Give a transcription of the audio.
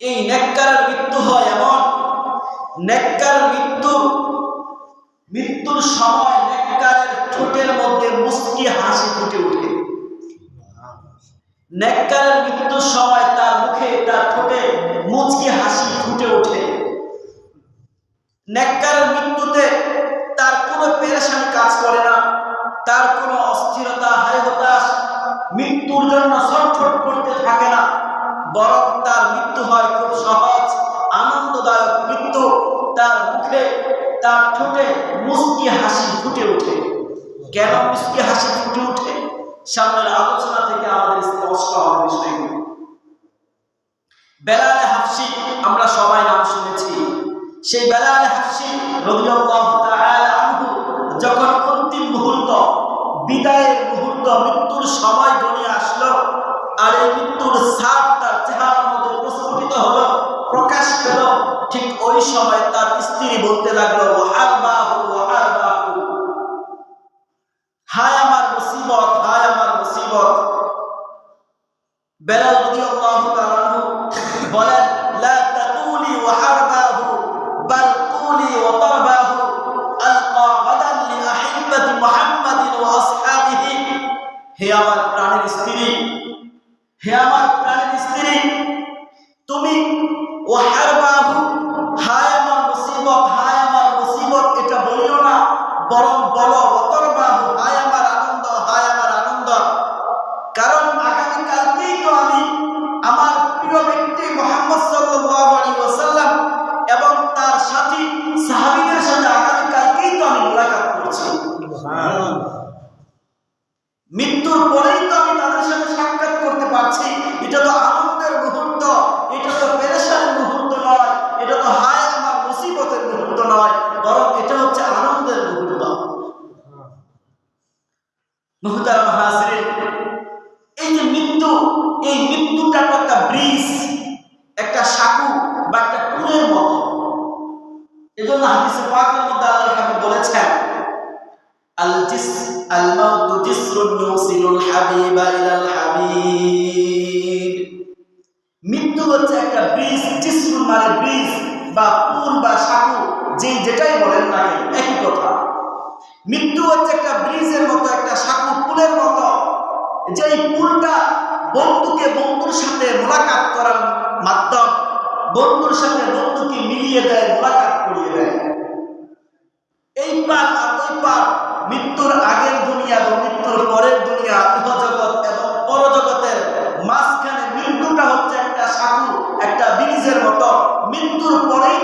এই নেককারের মৃত্যু হয় এমন। নেককার মৃত্যু, মৃত্যুর সময় নেককারের ঠোঁটের মধ্যে মুস্কি হাসি ফুটে ওঠে। নেককারের মৃত্যুর সময় তার মুখে, তার ঠোঁটে মুচকি হাসি ফুটে ওঠে। নেককারের মৃত্যুতে তার কোনো পেরেশানি কাজ করে না। বরং তার মৃত্যু হয় খুব সহজ, আনন্দদায়ক মৃত্যু। তার মুখে, তার ঠোঁটে মুস্কি হাসি ফুটে ওঠে। কেন মুস্কি হাসি ফুটে ওঠে? সামনের আলোচনা থেকে আমাদের স্পষ্ট হবে বিষয়গুলো বেলালে হাফসি, আমরা সবাই নাম শুনেছি। সেই বেলালে হাফসি যখন অন্তিম মুহূর্ত, বিদায়ের মুহূর্ত, মৃত্যুর সময় ঘনিয়ে আসলো, আর এই মৃত্যুর ছাপ ওই সময় তার স্ত্রী বলতে লাগলো ওয়াহারবাহু ওয়াহারবাহু হায় আমার মুসিবত হায় আমার মুসিবত বেলাল রাদিয়াল্লাহু তাআলা আনহু বলেন লা তাকুলি ওয়া হারবাহু বাল কুলি ওয়া তারবাহু আলকা গাদান লি আহিব্বাতি মুহাম্মাদিন ওয়া আসহাবিহি হে আমার প্রাণের স্ত্রী হে আমার প্রাণের স্ত্রী তুমি ও বলিও না বরং বলো অতরবাহু হায় আমার আনন্দ হায় আমার আনন্দ। কারণ আগামী কালকেই তো আমি আমার প্রিয় ব্যক্তি মোহাম্মদ ওয়াসাল্লাম এবং তার সাথী সাহাবীদের সাথে আগামী কালকেই তো আমি মোলাকাত করছি। মৃত্যুর পরেই তো আমি তাদের সাথে সাক্ষাৎ করতে পারছি। এটা তো এই যে মৃত্যু, এই একটা ব্রিজ, একটা বা একটা মতো। হাবিব মৃত্যু হচ্ছে একটা ব্রিজ, জিসরুন মানে ব্রিজ বা পুল বা সাকু যে যেটাই বলেন না একই কথা। মৃত্যু হচ্ছে একটা ব্রিজের মতো একটা সাকু যেই পুলটা বন্ধুকে বন্ধুর সাথে মোলাকাত করার মাধ্যম, বন্ধুর সাথে বন্ধুকে মিলিয়ে দেয়, মোলাকাত করিয়ে দেয়। এই পার আর ওই পার মৃত্যুর আগের দুনিয়া এবং মৃত্যুর পরের দুনিয়া ইহজগৎ এবং পরজগতের মাঝখানে মৃত্যুটা হচ্ছে একটা সাধু একটা ব্রিজের মতো। মৃত্যুর পরেই